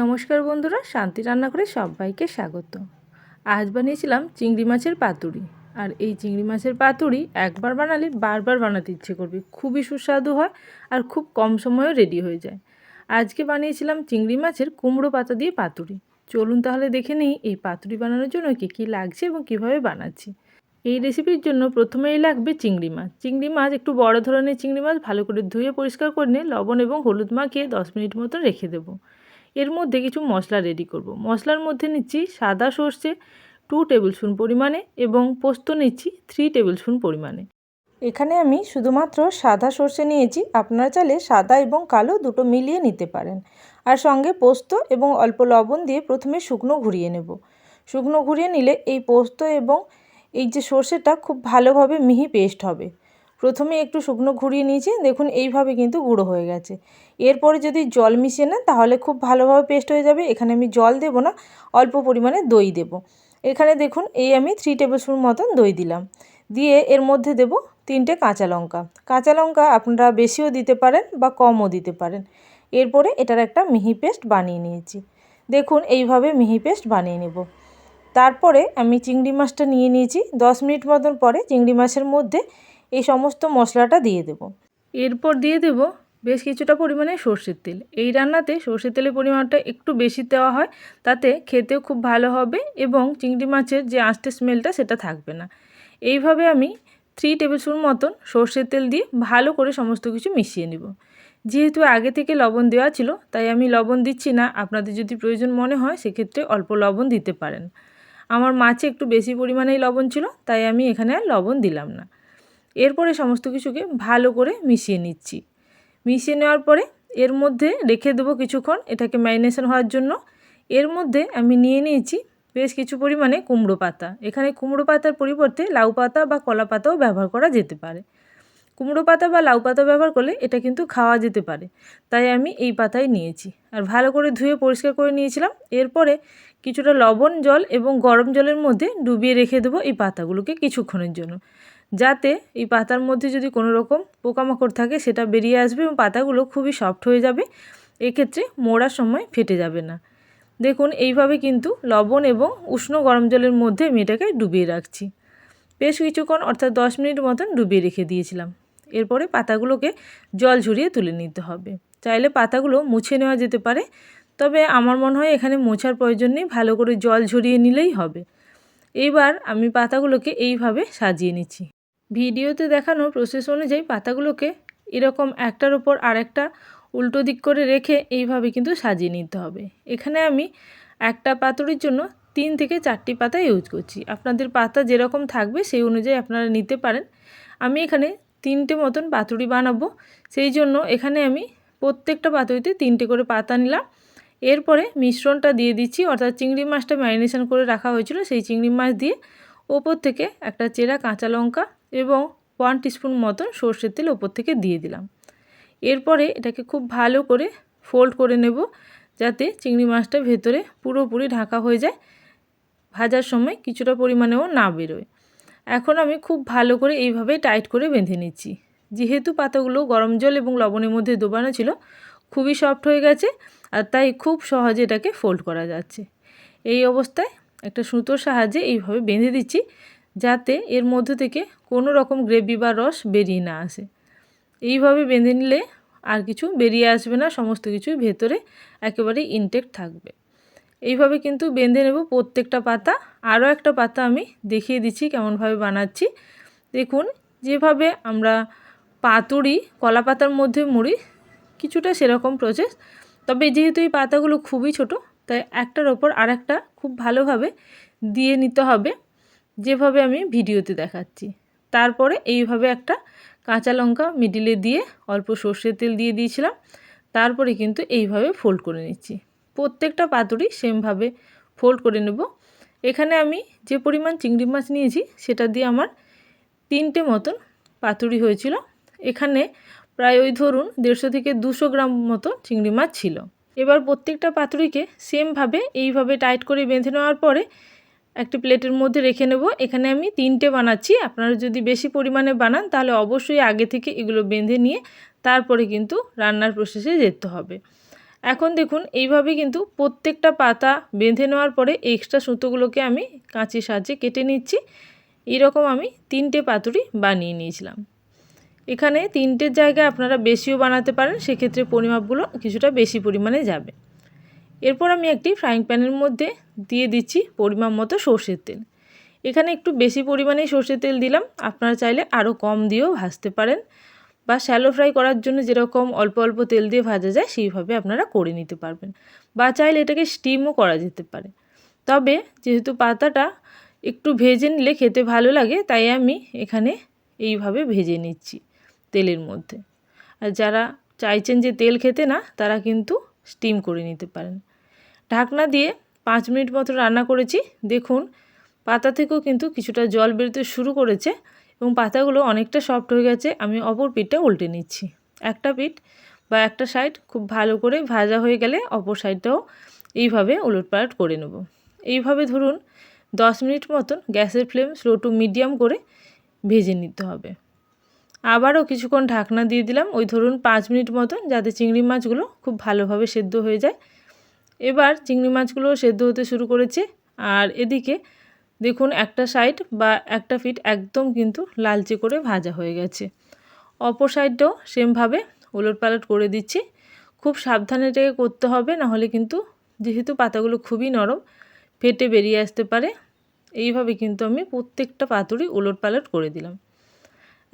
নমস্কার বন্ধুরা, শান্তি রান্নাঘরে সবাইকে স্বাগত। আজ বানিয়েছিলাম চিংড়ি মাছের পাতুরি। আর এই চিংড়ি মাছের পাতুরি একবার বানালে বারবার বানাতে ইচ্ছে করবে। খুবই সুস্বাদু হয় আর খুব কম সময়েও রেডি হয়ে যায়। আজকে বানিয়েছিলাম চিংড়ি মাছের কুমড়ো পাতা দিয়ে পাতুরি। চলুন তাহলে দেখে নিই এই পাতুরি বানানোর জন্য কী কী লাগছে এবং কীভাবে বানাচ্ছি। এই রেসিপির জন্য প্রথমেই লাগবে চিংড়ি মাছ। চিংড়ি মাছ একটু বড় ধরনের চিংড়ি মাছ ভালো করে ধুয়ে পরিষ্কার করে নিয়ে লবণ এবং হলুদ মাখিয়ে দশ মিনিট মতো রেখে দেবো। এর মধ্যে কিছু মশলা রেডি করব। মশলার মধ্যে নিচ্ছি সাদা সর্ষে টু টেবিল স্পুন পরিমাণে এবং পোস্ত নিচ্ছি থ্রি টেবিল স্পুন পরিমাণে। এখানে আমি শুধুমাত্র সাদা সর্ষে নিয়েছি, আপনারা চাইলে সাদা এবং কালো দুটো মিলিয়ে নিতে পারেন। আর সঙ্গে পোস্ত এবং অল্প লবণ দিয়ে প্রথমে শুকনো ঘুরিয়ে নেব। শুকনো ঘুরিয়ে নিলে এই পোস্ত এবং এই যে সর্ষেটা খুব ভালোভাবে মিহি পেস্ট হবে। প্রথমে একটু শুকনো ঘুরিয়ে নিয়েছি, দেখুন এইভাবে কিন্তু গুঁড়ো হয়ে গেছে। এরপরে যদি জল মিশিয়ে নেন, তাহলে খুব ভালোভাবে পেস্ট হয়ে যাবে। এখানে আমি জল দেব না, অল্প পরিমাণে দই দেব। এখানে দেখুন, এই আমি থ্রি টেবিল স্পুন মতন দই দিলাম। দিয়ে এর মধ্যে দেব তিনটে কাঁচা লঙ্কা। কাঁচা লঙ্কা আপনারা বেশিও দিতে পারেন বা কমও দিতে পারেন। এরপরে এটার একটা মিহি পেস্ট বানিয়ে নিয়েছি। দেখুন, এইভাবে মিহি পেস্ট বানিয়ে নেব। তারপরে আমি চিংড়ি মাছটা নিয়ে নিয়েছি। দশ মিনিট মতন পরে চিংড়ি মাছের মধ্যে এই সমস্ত মশলাটা দিয়ে দেব। এরপর দিয়ে দেব বেশ কিছুটা পরিমাণে সর্ষের তেল। এই রান্নাতে সর্ষের তেলের পরিমাণটা একটু বেশি দেওয়া হয়, তাতে খেতেও খুব ভালো হবে এবং চিংড়ি মাছের যে আঁশটে স্মেলটা সেটা থাকবে না। এইভাবে আমি থ্রি টেবিল স্পুন মতন সর্ষের তেল দিয়ে ভালো করে সমস্ত কিছু মিশিয়ে নেব। যেহেতু আগে থেকে লবণ দেওয়া ছিল, তাই আমি লবণ দিচ্ছি না। আপনাদের যদি প্রয়োজন মনে হয়, সেক্ষেত্রে অল্প লবণ দিতে পারেন। আমার মাছে একটু বেশি পরিমাণেই লবণ ছিল, তাই আমি এখানে আর লবণ দিলাম না। এরপরে সমস্ত কিছুকে ভালো করে মিশিয়ে নিচ্ছি। মিশিয়ে নেওয়ার পরে এর মধ্যে রেখে দেবো কিছুক্ষণ, এটাকে ম্যারিনেশন হওয়ার জন্য। এর মধ্যে আমি নিয়ে নিয়েছি বেশ কিছু পরিমাণে কুমড়ো পাতা। এখানে কুমড়ো পাতার পরিবর্তে লাউ পাতা বা কলা পাতাও ব্যবহার করা যেতে পারে। কুমড়ো পাতা বা লাউ পাতা ব্যবহার করলে এটা কিন্তু খাওয়া যেতে পারে। তাই আমি এই পাতাই নিয়েছি। আর ভালো করে ধুয়ে পরিষ্কার করে নিয়েছিলাম। এরপরে কিছুটা লবণ জল এবং গরম জলের মধ্যে ডুবিয়ে রেখে দেবো এই পাতাগুলোকে কিছুক্ষণের জন্য। যাতে এই পাতার মধ্যে যদি কোনো রকম পোকামাকড় থাকে, সেটা বেরিয়ে আসবে এবং পাতাগুলো খুবই সফট হয়ে যাবে। এক্ষেত্রে মোড়ার সময় ফেটে যাবে না। দেখুন, এইভাবে কিন্তু লবণ এবং উষ্ণ গরম জলের মধ্যে আমি এটাকে ডুবিয়ে রাখছি। বেশ কিছুক্ষণ, অর্থাৎ দশ মিনিট মতন ডুবিয়ে রেখে দিয়েছিলাম। এরপরে পাতাগুলোকে জল ঝরিয়ে তুলে নিতে হবে। চাইলে পাতাগুলো মুছে নেওয়া যেতে পারে, তবে আমার মনে হয় এখানে মোছার প্রয়োজন নেই। ভালো করে জল ঝরিয়ে নিলেই হবে। এইবার আমি পাতাগুলোকে এইভাবে সাজিয়ে নিচ্ছি। ভিডিওতে দেখানো প্রসেস অনুযায়ী পাতাগুলোকে এরকম একটার ওপর আরেকটা উল্টো দিক করে রেখে এইভাবে কিন্তু সাজিয়ে নিতে হবে। এখানে আমি একটা পাতুরির জন্য তিন থেকে চারটি পাতা ইউজ করছি। আপনাদের পাতা যেরকম থাকবে সেই অনুযায়ী আপনারা নিতে পারেন। আমি এখানে তিনটে মতন পাতুরি বানাবো। সেই জন্য এখানে আমি প্রত্যেকটা পাতুরিতে তিনটে করে পাতা নিলাম। এরপরে মিশ্রণটা দিয়ে দিচ্ছি, অর্থাৎ চিংড়ি মাছটা ম্যারিনেশন করে রাখা হয়েছিল, সেই চিংড়ি মাছ দিয়ে ওপর থেকে একটা চেরা কাঁচা লঙ্কা এবং ওয়ান টিস্পুন মতন সর্ষের তেল ওপর থেকে দিয়ে দিলাম। এরপরে এটাকে খুব ভালো করে ফোল্ড করে নেব, যাতে চিংড়ি মাছটা ভেতরে পুরোপুরি ঢাকা হয়ে যায়, ভাজার সময় কিছুটা পরিমাণেও না বেরোয়। এখন আমি খুব ভালো করে এইভাবে টাইট করে বেঁধে নিচ্ছি। যেহেতু পাতাগুলো গরম জল এবং লবণের মধ্যে দোবানো ছিল খুবই সফট হয়ে গেছে আর তাই খুব সহজে এটাকে ফোল্ড করা যাচ্ছে। এই অবস্থায় একটা সুতোর সাহায্যে এইভাবে বেঁধে দিচ্ছি যাতে এর মধ্যে থেকে কোনো রকম গ্রেভি বা রস বেরিয়ে না আসে। এইভাবে বেঁধে নিলে আর কিছু বেরিয়ে আসবে না, সমস্ত কিছুই ভেতরে একেবারে ইনটেক্ট থাকবে। এইভাবে কিন্তু বেঁধে নেব প্রত্যেকটা পাতা। আরও একটা পাতা আমি দেখিয়ে দিচ্ছি কেমনভাবে বানাচ্ছি। দেখুন, যেভাবে আমরা পাতুড়ি কলা পাতার মধ্যে মুড়ি কিছুটা সেরকম প্রসেস তবে যেহেতু এই পাতাগুলো খুবই ছোট, তাই একটার ওপর আরেকটা খুব ভালোভাবে দিয়ে নিতে হবে, যেভাবে আমি ভিডিওতে দেখাচ্ছি। তারপরে এইভাবে একটা কাঁচা লঙ্কা মিডিলে দিয়ে অল্প সর্ষের তেল দিয়ে দিয়েছিলাম, তারপরে কিন্তু এইভাবে ফোল্ড করে নিচ্ছি। প্রত্যেকটা পাতুরি সেমভাবে ফোল্ড করে নেব। এখানে আমি যে পরিমাণ চিংড়ি মাছ নিয়েছি, সেটা দিয়ে আমার তিনটে মতন পাতুরি হয়েছিল। এখানে প্রায় ওই ধরুন দেড়শো থেকে দুশো গ্রাম মতো চিংড়ি মাছ ছিল। এবার প্রত্যেকটা পাতুরিকে সেমভাবে, এইভাবে টাইট করে বেঁধে নেওয়ার পরে একটি প্লেটের মধ্যে রেখে নেব। এখানে আমি তিনটে বানাচ্ছি। আপনারা যদি বেশি পরিমাণে বানান, তাহলে অবশ্যই আগে থেকে এগুলো বেঁধে নিয়ে তারপরে কিন্তু রান্নার প্রসেসে যেতে হবে। এখন দেখুন, এইভাবে কিন্তু প্রত্যেকটা পাতা বেঁধে নেওয়ার পরে এক্সট্রা সুতোগুলোকে আমি কাঁচির সাহায্যে কেটে নিচ্ছি। এরকম আমি তিনটে পাতুরি বানিয়ে নিয়েছিলাম। এখানে তিনটের জায়গায় আপনারা বেশিও বানাতে পারেন, সেক্ষেত্রে পরিমাপগুলো কিছুটা বেশি পরিমাণে যাবে। এরপর আমি একটি ফ্রাইং প্যানের মধ্যে দিয়ে দিচ্ছি পরিমাপ মতো সর্ষের তেল। এখানে একটু বেশি পরিমাণেই সর্ষের তেল দিলাম, আপনারা চাইলে আরও কম দিয়েও ভাজতে পারেন বা শ্যালো ফ্রাই করার জন্য যেরকম অল্প অল্প তেল দিয়ে ভাজা যায়, সেইভাবে আপনারা করে নিতে পারবেন বা চাইলে এটাকে স্টিমও করা যেতে পারে। তবে যেহেতু পাতাটা একটু ভেজে নিলে খেতে ভালো লাগে, তাই আমি এখানে এইভাবে ভেজে নিচ্ছি। তেলের মধ্যে। আর যারা চাইছেন যে তেল খেতে না, তারা কিন্তু স্টিম করে নিতে পারেন। ঢাকনা দিয়ে পাঁচ মিনিট মতো রান্না করেছি। দেখুন, পাতা থেকেও কিন্তু কিছুটা জল বেরোতে শুরু করেছে এবং পাতাগুলো অনেকটা সফট হয়ে গেছে। আমি অপর পিঠটা উল্টে নিচ্ছি। একটা পিঠ বা একটা সাইড খুব ভালো করে ভাজা হয়ে গেলে অপর সাইডটাও এইভাবে উলটপালট করে নেব। এইভাবে ধরুন, দশ মিনিট মতন গ্যাসের ফ্লেম স্লো টু মিডিয়াম করে ভেজে নিতে হবে। আবারও কিছুক্ষণ ঢাকনা দিয়ে দিলাম। ওই ধরুন পাঁচ মিনিট মতন, যাতে চিংড়ি মাছগুলো খুব ভালোভাবে সেদ্ধ হয়ে যায়। এবার চিংড়ি মাছগুলো সেদ্ধ হতে শুরু করেছে। আর এদিকে দেখুন একটা সাইড বা একটা ফিট একদম কিন্তু লালচে করে ভাজা হয়ে গেছে। অপর সাইডটাও সেমভাবে ওলট পালট করে দিচ্ছি। খুব সাবধানে এটাকে করতে হবে নাহলে কিন্তু যেহেতু পাতাগুলো খুবই নরম, ফেটে বেরিয়ে আসতে পারে। এইভাবে কিন্তু আমি প্রত্যেকটা পাতুরি ওলট পালট করে দিলাম।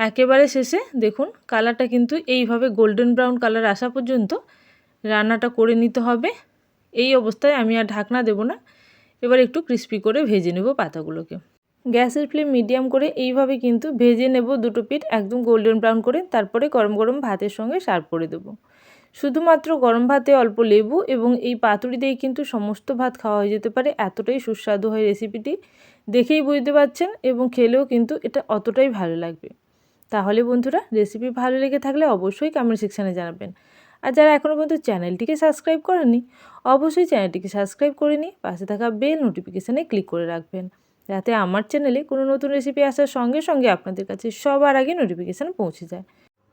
একেবারে শেষে দেখুন কালারটা কিন্তু এইভাবে গোল্ডেন ব্রাউন কালার আসা পর্যন্ত রান্নাটা করে নিতে হবে। এই অবস্থায় আমি আর ঢাকনা দেব না। এবার একটু ক্রিস্পি করে ভেজে নেব পাতাগুলোকে। গ্যাসের ফ্লেম মিডিয়াম করে এইভাবে কিন্তু ভেজে নেব দুটো পিঠ একদম গোল্ডেন ব্রাউন করে, তারপরে গরম গরম ভাতের সঙ্গে সার্ভ করে দেব। শুধুমাত্র গরম ভাতে অল্প লেবু এবং এই পাতুরি দিয়ে কিন্তু সমস্ত ভাত খাওয়া হয়ে যেতে পারে, এতটাই সুস্বাদু হয় রেসিপিটি দেখেই বুঝতে পারছেন এবং খেলেও কিন্তু এটা অতটাই ভালো লাগবে। তাহলে বন্ধুরা রেসিপি ভালো লেগে থাকলে অবশ্যই কমেন্ট সেকশানে জানাবেন। আর যারা এখনও পর্যন্ত চ্যানেলটিকে সাবস্ক্রাইব করেনি, অবশ্যই চ্যানেলটিকে সাবস্ক্রাইব করে নিই পাশে থাকা বেল নোটিফিকেশানে ক্লিক করে রাখবেন। যাতে আমার চ্যানেলে কোনো নতুন রেসিপি আসার সঙ্গে সঙ্গে আপনাদের কাছে সবার আগে নোটিফিকেশান পৌঁছে যায়।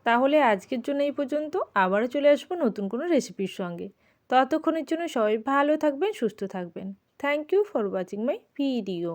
তাহলে আজকের জন্য এই পর্যন্ত, আবারও চলে আসব নতুন কোনো রেসিপির সঙ্গে। ততক্ষণের জন্য সবাই ভালো থাকবেন, সুস্থ থাকবেন। Thank you for watching my video